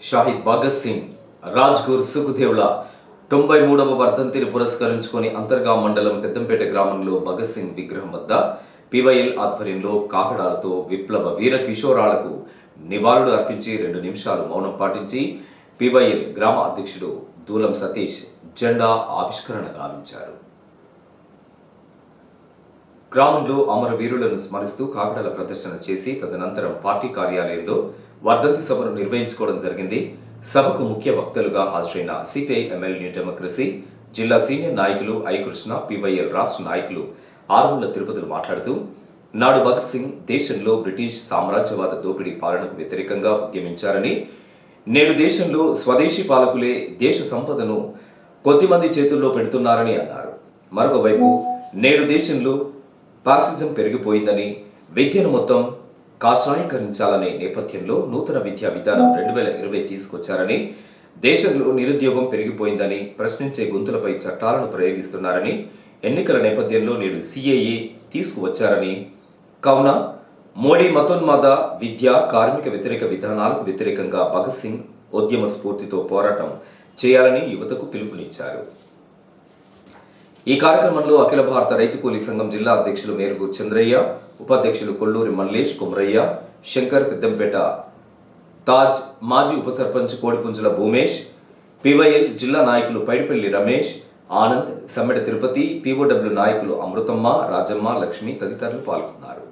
షాహిద్ భగత్ సింగ్ రాజ్గూర్ సుఖదేవ్ల తొంభై మూడవ వర్ధంతిని పురస్కరించుకొని అంతర్గా మండలం పెద్దంపేట గ్రామంలో భగత్ సింగ్ విగ్రహం వద్ద పివైఎల్ ఆధ్వర్యంలో కాకడాలతో విప్లవ వీర కిషోరాలకు నివాళులు అర్పించి రెండు నిమిషాలు మౌనం పాటించి పివైఎల్ గ్రామ అధ్యక్షుడు దూలం సతీష్ జెండా ఆవిష్కరణ గావించారు. గ్రామంలో అమరవీరులను స్మరిస్తూ కాకడాల ప్రదర్శన చేసి తదనంతరం పార్టీ కార్యాలయంలో వర్ధంతి సభను నిర్వహించుకోవడం జరిగింది. సభకు ముఖ్య వక్తలుగా హాజరైన సిపిఐ ఎమ్మెల్యే న్యూ డెమోక్రసీ జిల్లా సీనియర్ నాయకులు ఐ కృష్ణ పివైఎల్ రాష్ట్ర నాయకులు ఆరుముల తిరుపతులు మాట్లాడుతూ నాడు భగత్ సింగ్ దేశంలో బ్రిటిష్ సామ్రాజ్యవాద దోపిడీ పాలనకు వ్యతిరేకంగా ఉద్యమించారని నేడు దేశంలో స్వదేశీ పాలకులే దేశ సంపదను కొద్దిమంది చేతుల్లో పెడుతున్నారని అన్నారు. మరొకవైపు నేడు దేశంలో పాసిజం పెరిగిపోయిందని విద్యను మొత్తం కాషాయీకరించాలనే నేపథ్యంలో నూతన విద్యా విధానం రెండు వేల ఇరవై తీసుకొచ్చారని దేశంలో నిరుద్యోగం పెరిగిపోయిందని ప్రశ్నించే గొంతులపై చట్టాలను ప్రయోగిస్తున్నారని ఎన్నికల నేపథ్యంలో నేడు సిఏఏ తీసుకువచ్చారని. కావున మోడీ మతోన్మాద విద్య కార్మిక వ్యతిరేక విధానాలకు వ్యతిరేకంగా భగత్ సింగ్ ఉద్యమ స్ఫూర్తితో పోరాటం చేయాలని యువతకు పిలుపునిచ్చారు. ఈ కార్యక్రమంలో అఖిల భారత రైతు కూలీ సంఘం జిల్లా అధ్యక్షులు మేరుగు చంద్రయ్య ఉపాధ్యక్షులు కొల్లూరి మల్లేష్ కుమరయ్య శంకర్ పెద్దంపేట తాజ్ మాజీ ఉప సర్పంచ్ కోడిపుంజుల భూమేష్ పివైఎల్ జిల్లా నాయకులు పైడిపల్లి రమేష్ ఆనంద్ సమ్మెడ తిరుపతి పిఓడబ్ల్యూ నాయకులు అమృతమ్మ రాజమ్మ లక్ష్మి తదితరులు పాల్గొన్నారు.